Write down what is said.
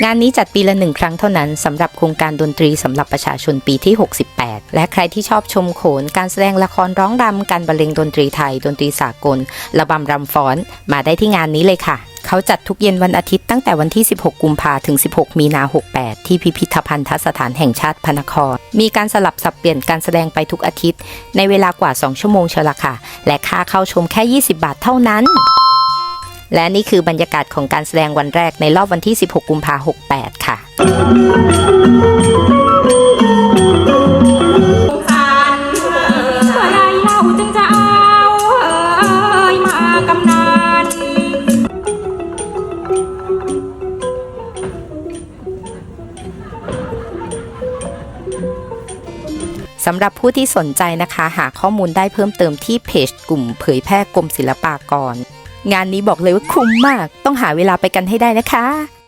งานนี้จัดปีละหนึ่งครั้งเท่านั้นสำหรับโครงการดนตรีสำหรับประชาชนปีที่ 68 และใครที่ชอบชมโขน การแสดงละครร้องรำการบรรเลงดนตรีไทย ดนตรีสากลระบำรำฟ้อน มาได้ที่งานนี้เลยค่ะ เขาจัดทุกเย็นวันอาทิตย์ตั้งแต่วันที่ 16 กุมภาถึง 16 มีนา 68 ที่พิพิธภัณฑสถานแห่งชาติพนคร มีการสลับสับเปลี่ยนการแสดงไปทุกอาทิตย์ ในเวลากว่า 2 ชั่วโมงเชียวละค่ะ และค่าเข้าชมแค่ 20 บาทเท่านั้น และนี่คือบรรยากาศของการแสดงวันแรกในรอบวันที่ 16 กุมภา68 ค่ะเมื่อไรเราจึงจะเอาเอ่ยมากำนันสำหรับผู้ที่สนใจนะคะ หาข้อมูลได้เพิ่มเติมที่เพจกลุ่มเผยแพร่กรมศิลปากร งานนี้บอกเลยว่าคุ้มมาก ต้องหาเวลาไปกันให้ได้นะคะ